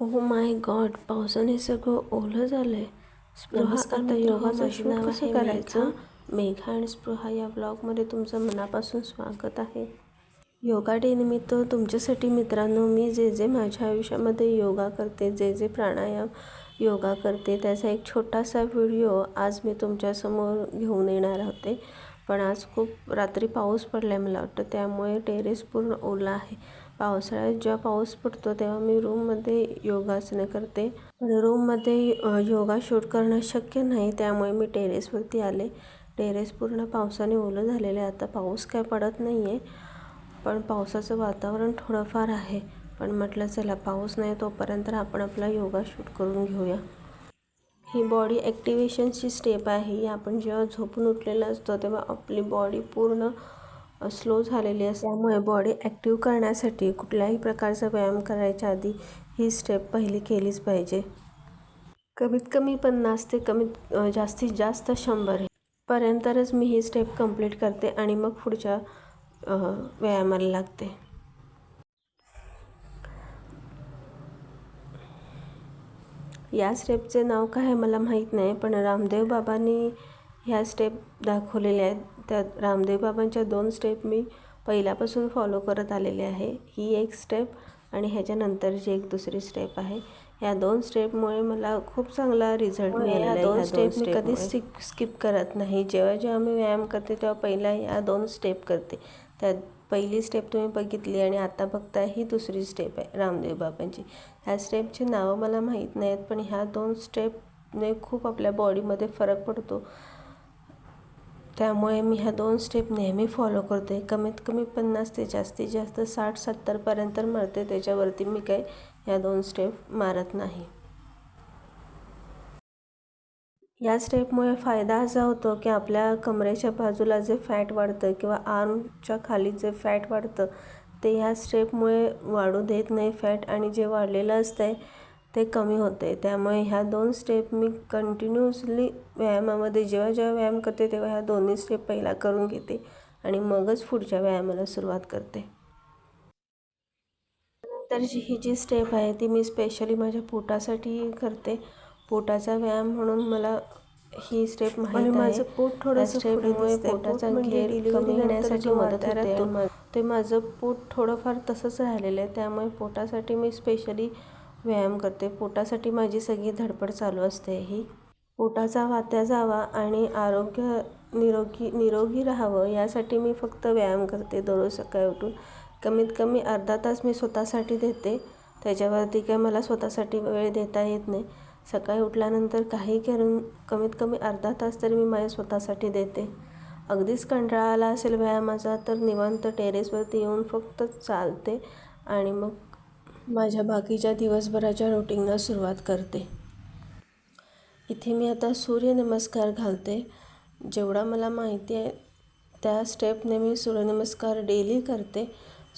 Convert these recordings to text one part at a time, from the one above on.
Oh my God पावसाने सगळं ओलं झालंय. स्पृहा नमस्कार आता योगाचं नाव कसं आहे करायचं? मेघा आणि स्पृहा या ब्लॉगमध्ये तुमचं मनापासून स्वागत आहे. योगा डे निमित्त तुमच्यासाठी मित्रांनो मी जे जे माझ्या आयुष्यामध्ये योगा करते जे जे प्राणायाम योगा करते त्याचा एक छोटासा व्हिडिओ आज मी तुमच्यासमोर घेऊन येणार होते. पण आज खूप रात्री पाऊस पडला आहे मला वाटतं त्यामुळे टेरेस पूर्ण ओला आहे. पावसाळ्यात जेव्हा पाऊस पडतो तेव्हा मी रूममध्ये योगासनं करते. पण रूममध्ये योगा शूट करणं शक्य नाही त्यामुळे मी टेरेसवरती आले. टेरेस पूर्ण पावसाने ओलं झालेलं आहे. आता पाऊस काय पडत नाही आहे पण पावसाचं वातावरण थोडंफार आहे. पण म्हटलं चला पाऊस नाही तोपर्यंत आपण आपला योगा शूट करून घेऊया. ही बॉडी ॲक्टिवेशनची स्टेप आहे. ही आपण जेव्हा झोपून उठलेलं असतो तेव्हा आपली बॉडी पूर्ण स्लो झालेली असते त्यामुळे बॉडी ॲक्टिव्ह करण्यासाठी कुठल्याही प्रकारचा व्यायाम करायच्या आधी ही स्टेप पहिली केलीच पाहिजे. कमीत कमी पन्नास ते कमीत जास्तीत जास्त शंभर पर्यंतच मी ही स्टेप कंप्लीट करते आणि मग पुढच्या व्यायामाला लागते. या स्टेपचे नाव काय आहे मला माहीत नाही पण रामदेव बाबांनी ह्या स्टेप दाखवलेल्या आहेत. त्या रामदेव बाबांच्या दोन स्टेप मी पहिल्यापासून फॉलो करत आलेले आहे. ही एक स्टेप आणि ह्याच्यानंतरची एक दुसरी स्टेप आहे. या दोन स्टेपमुळे मला खूप चांगला रिझल्ट मिळालेला आहे. दोन स्टेप मी कधीच स्किप स्किप करत नाही. जेव्हा जेव्हा मी व्यायाम करते तेव्हा पहिला या दोन स्टेप करते. त्यात पहिली स्टेप तुम्ही बघितली आणि आता बघताय ही दुसरी स्टेप आहे रामदेव बाबांची. ह्या स्टेपची नावं मला माहीत नाहीत पण ह्या दोन स्टेपने खूप आपल्या बॉडीमध्ये फरक पडतो. त्यामुळे मी ह्या दोन स्टेप नेहमी फॉलो करते. कमीत कमी पन्नास ते जास्तीत जास्त साठ सत्तरपर्यंत मारते. त्याच्यावरती मी काही ह्या दोन स्टेप मारत नाही. या स्टेपमुळे फायदा असा होतो की आपल्या कमरेच्या बाजूला जे फॅट वाढतं किंवा आर्मच्या खाली जे फॅट वाढतं ते ह्या स्टेपमुळे वाढू देत नाही फॅट आणि जे वाढलेलं असतंय ते कमी होते. त्यामुळे ह्या दोन स्टेप मी कंटिन्युअसली व्यायामामध्ये जेव्हा जेव्हा व्यायाम करते तेव्हा ह्या दोन्ही स्टेप पहिला करून घेते आणि मगच पुढच्या व्यायामाला सुरुवात करते. नंतरची ही जी स्टेप आहे ती मी स्पेशली माझ्या पोटासाठी करते. पोटाचा व्यायाम म्हणून मला ही स्टेप माहिती माझं पोट थोडंसं स्टेपमुळे. पोटाचा पोट म्हणजे घेर डिलिव्हरी कमी होण्यासाठी जो मदत होते. ते माझं पोट थोडंफार तसंच राहिलेलं आहे. त्यामुळे पोटासाठी मी स्पेशली व्यायाम करते. पोटासाठी माझी सगळी धडपड चालू असते ही. पोटाचा वात्या जावा आणि आरोग्य निरोगी निरोगी राहावं यासाठी मी फक्त व्यायाम करते दररोज सकाळी उठून. कमीत कमी अर्धा तास मी स्वतःसाठी देते. त्याच्यावरती काय मला स्वतःसाठी वेळ देता येत नाही. सकाळी उठल्यानंतर काही करून कमीत कमी अर्धा तास तरी मी माझ्या स्वतःसाठी देते. अगदीच कंटाळा आला असेल व्यायामाचा तर निवांत टेरेसवरती येऊन फक्त चालते आणि मग माझ्या बाकीच्या दिवसभराच्या रुटीनला सुरुवात करते. इथे मी आता सूर्यनमस्कार घालते. जेवढा मला माहिती आहे त्या स्टेपने मी सूर्यनमस्कार डेली करते.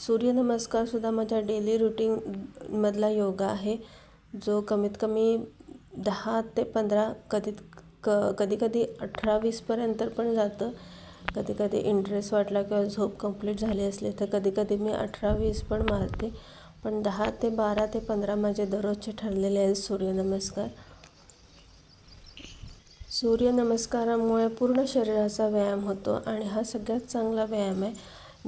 सूर्यनमस्कारसुद्धा माझ्या डेली रुटीनमधला योगा आहे. जो कमीत कमी दहा ते पंधरा कधी क कधी कधी अठरा वीसपर्यंत पण जातं. कधी कधी इंटरेस्ट वाटला किंवा झोप कंप्लीट झाली असली तर कधी कधी मी अठरा वीस पण मारते. पण दहा ते बारा ते पंधरा माझे दररोजचे ठरलेले आहेत सूर्यनमस्कार. सूर्यनमस्कारामुळे पूर्ण शरीराचा व्यायाम होतो आणि हा सगळ्यात चांगला व्यायाम आहे.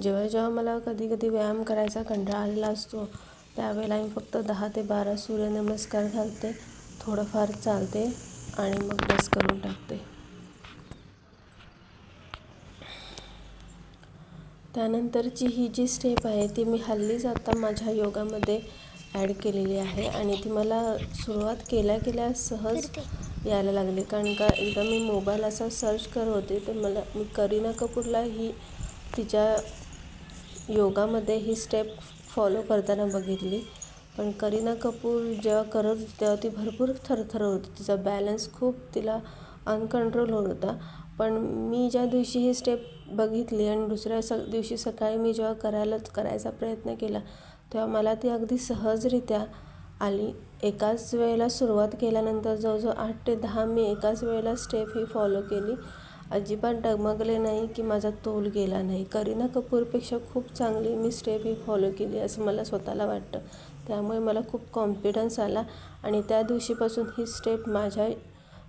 जेव्हा जेव्हा मला कधी कधी व्यायाम करायचा कंटाळा आलेला असतो त्यावेळेला मी फक्त दहा ते बारा सूर्यनमस्कार घालते थोडंफार चालते आणि मग बस करून टाकते. त्यानंतरची ही जी स्टेप आहे ती मी हल्लीच आता माझ्या योगामध्ये ॲड केलेली आहे आणि ती मला सुरुवात केल्या केल्या सहज यायला लागली. कारण का एकदा मी मोबाईल असा सर्च करत होते तर मला मी करीना कपूरला ही तिच्या योगामध्ये ही स्टेप फॉलो करताना बघितली. पण करीना कपूर जेव्हा करत होती तेव्हा ती भरपूर थरथरत होती. तिचा बॅलन्स खूप तिला अनकंट्रोल होत होता. पण मी ज्या दिवशी ही स्टेप बघितली आणि दुसऱ्या स दिवशी सकाळी मी जेव्हा करायलाच करायचा प्रयत्न केला तेव्हा मला ती अगदी सहजरित्या आली. एकाच वेळेला सुरुवात केल्यानंतर जवळजवळ आठ ते दहा मी एकाच वेळेला स्टेप ही फॉलो केली. अजिबात डगमगले नाही की माझा तोल गेला नाही. करीना कपूरपेक्षा खूप चांगली मी स्टेप ही फॉलो केली असं मला स्वतःला वाटतं. त्यामुळे मला खूप कॉन्फिडन्स आला आणि त्या दिवशीपासून ही स्टेप माझ्या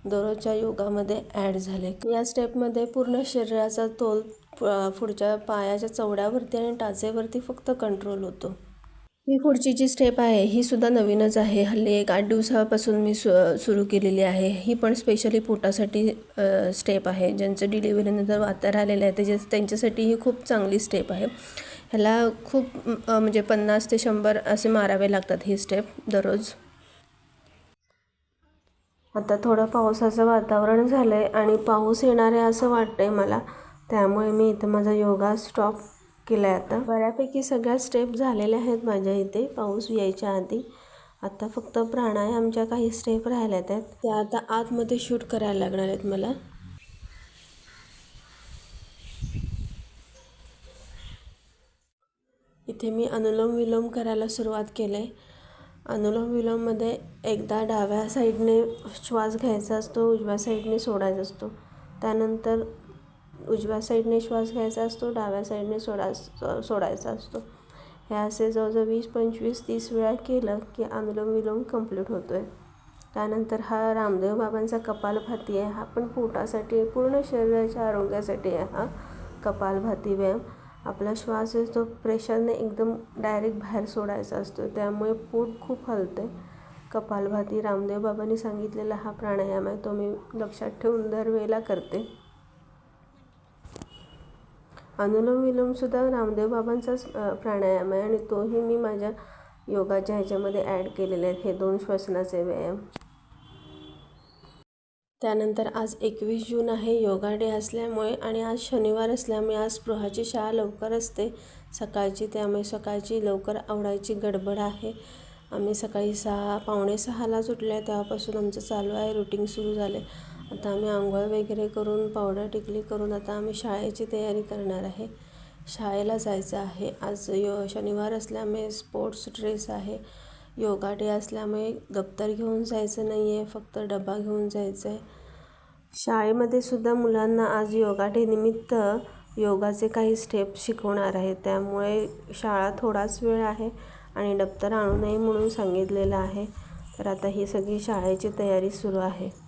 दररोजच्या योगामध्ये ॲड झाले. या स्टेपमध्ये पूर्ण शरीराचा तोल पुढच्या पायाच्या चवड्यावरती आणि टाचेवरती फक्त कंट्रोल होतो. ही पुढची जी स्टेप आहे ही सुद्धा नवीनच आहे. हल्ली एक आठ दिवसापासून मी सु सुरू केलेली आहे. ही पण स्पेशली पोटासाठी स्टेप आहे. ज्यांचं डिलिव्हरीनंतर वाता आलेलं आहे त्याच्या त्यांच्यासाठी ही खूप चांगली स्टेप आहे. ह्याला खूप म्हणजे पन्नास ते शंभर असे मारावे लागतात ही स्टेप दररोज. आता थोडं पावसाचं वातावरण झालं आहे आणि पाऊस येणार आहे असं वाटतं आहे मला. त्यामुळे मी इथं माझा योगा स्टॉप केला आहे आता. बऱ्यापैकी सगळ्या स्टेप झालेल्या आहेत माझ्या इथे पाऊस यायच्या आधी. आता फक्त प्राणायामच्या काही स्टेप राहिल्या आहेत त्या आता आतमध्ये शूट करायला लागणार आहेत मला. इथे मी अनुलोम विलोम करायला सुरुवात केलं आहे अनुलोम विलोममध्ये एकदा डाव्या साईडने श्वास घ्यायचा असतो उजव्या साईडने सोडायचा असतो. त्यानंतर उजव्या साईडने श्वास घ्यायचा असतो डाव्या साईडने सोडा सोडायचा असतो. हे असे जवळजवळ वीस पंचवीस तीस वेळा केलं की अनुलोम विलोम कंप्लीट होतो आहे त्यानंतर हा रामदेव बाबांचा कपालभाती आहे. हा पण पोटासाठी पूर्ण शरीराच्या आरोग्यासाठी आहे हा कपालभाती व्यायाम. आपला श्वास आहे तो प्रेशरने एकदम डायरेक्ट बाहेर सोडायचा असतो. त्यामुळे पोट खूप हलतं कपालभाती रामदेव बाबांनी सांगितलेला हा प्राणायाम आहे तो मी लक्षात ठेवून दरवेळेला करते. अनुलोम विलोमसुद्धा रामदेव बाबांचाच प्राणायाम आहे आणि तोही मी माझ्या योगाच्या ह्याच्यामध्ये ॲड केलेले आहेत. हे दोन श्वसनाचे व्यायाम. त्यानंतर आज एकवीस जून आहे. योगा डे असल्यामुळे आणि आज शनिवार असल्यामुळे आज स्पृहाची शाळा लवकर असते. सकाळची त्यामुळे सकाळची लवकर आवडायची गडबड आहे. आम्ही सकाळी सहा पावणे सहालाच उठले तेव्हापासून आमचं चालू आहे. रुटीन सुरू झाले आता आम्ही आंघोळ वगैरे करून पावडर टिकली करून आता आम्ही शाळेची तयारी करणार आहे. शाळेला जायचं आहे. आज यो शनिवार असल्यामुळे स्पोर्ट्स ड्रेस आहे. योगा डे असल्यामुळे दप्तर घेऊन जायचं नाही आहे फक्त डबा घेऊन जायचं आहे. शाळेमध्ये सुद्धा मुलांना आज योगा डे निमित्त योगाचे काही स्टेप शिकवणार आहे. त्यामुळे शाळा थोडाच वेळ आहे आणि दप्तर आणू नये म्हणून सांगितलेलं आहे. तर आता ही सगळी शाळेची तयारी सुरू आहे.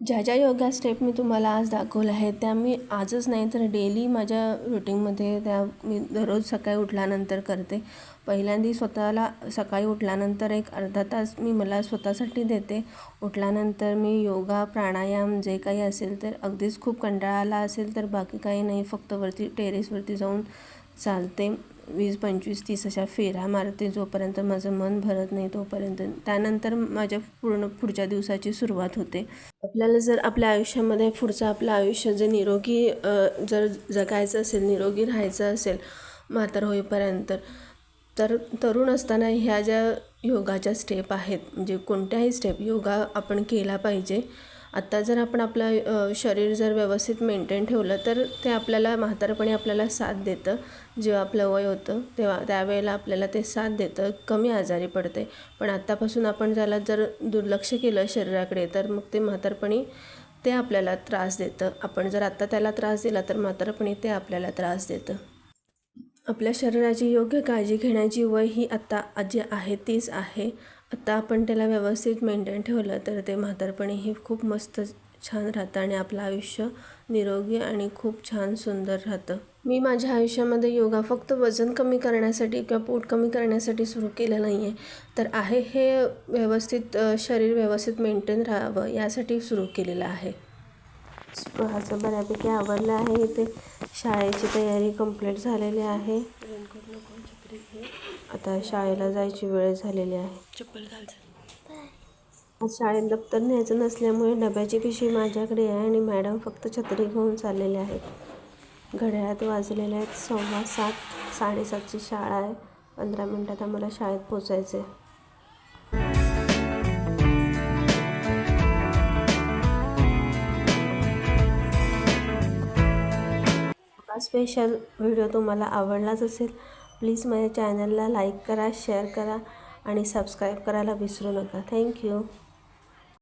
ज्या ज्या योगा स्टेप मी तुम्हाला आज दाखवल्या आहेत त्या मी आजच नाही तर डेली माझ्या रुटीनमध्ये त्या मी दररोज सकाळी उठल्यानंतर करते. पहिल्यांदा स्वतःला सकाळी उठल्यानंतर एक अर्धा तास मी मला स्वतःसाठी देते. उठल्यानंतर मी योगा प्राणायाम जे काही असेल तर अगदीच खूप कंटाळा आला असेल तर बाकी काही नाही फक्त वरती टेरेसवरती जाऊन चालते. वीस पंचवीस तीस अशा फेऱ्या मारते जोपर्यंत माझं मन भरत नाही तोपर्यंत. त्यानंतर माझ्या पूर्ण पुढच्या दिवसाची सुरुवात होते. आपल्याला जर आपल्या आयुष्यामध्ये पुढचं आपलं आयुष्य जे निरोगी जर जगायचं असेल निरोगी राहायचं असेल म्हातार होईपर्यंत तर तरुण असताना ह्या ज्या योगाच्या स्टेप आहेत म्हणजे कोणत्याही स्टेप योगा आपण केला पाहिजे. आत्ता जर आपण आपलं शरीर जर व्यवस्थित मेंटेन ठेवलं तर ते आपल्याला म्हातारपणी आपल्याला साथ देतं. जेव्हा आपलं वय होतं तेव्हा त्यावेळेला आपल्याला ते साथ देतं. कमी आजारी पडते. पण आत्तापासून आपण ज्याला जर दुर्लक्ष केलं शरीराकडे तर मग ते म्हातारपणी ते आपल्याला त्रास देतं. आपण जर आत्ता त्याला त्रास दिला तर म्हातारपणी ते आपल्याला त्रास देतं. आपल्या शरीराची योग्य काळजी घेण्याची वय ही आत्ता जी आहे तीच आहे. आत्ता आपण त्याला व्यवस्थित मेंटेन ठेवलं तर ते म्हातारपणी हे खूप मस्त छान राहतं आणि आपलं आयुष्य निरोगी आणि खूप छान सुंदर राहतं. मी माझ्या आयुष्यामध्ये योगा फक्त वजन कमी करण्यासाठी किंवा पोट कमी करण्यासाठी सुरू केलं नाही आहे तर आहे हे व्यवस्थित शरीर व्यवस्थित मेंटेन राहावं यासाठी सुरू केलेलं आहे. स्पृहाचं बऱ्यापैकी आवडलं आहे. इथे शाळेची तयारी कंप्लीट झालेली आहे. आता शाळेला जायची वेळ झालेली आहे. चप्पल आज शाळेत दप्तर न्यायचं नसल्यामुळे डब्याची पिशवी माझ्याकडे आहे आणि मॅडम फक्त छत्री घेऊन चाललेले आहेत. घड्याळात वाजलेले आहेत. सव्वा सात साडेसातची शाळा आहे. पंधरा मिनटात आम्हाला शाळेत पोचायचं आहे हा स्पेशल व्हिडिओ तुम्हाला आवडलाच असेल प्लीज माझ्या चॅनलला लाईक करा शेअर करा आणि सबस्क्राईब करायला विसरू नका. थँक्यू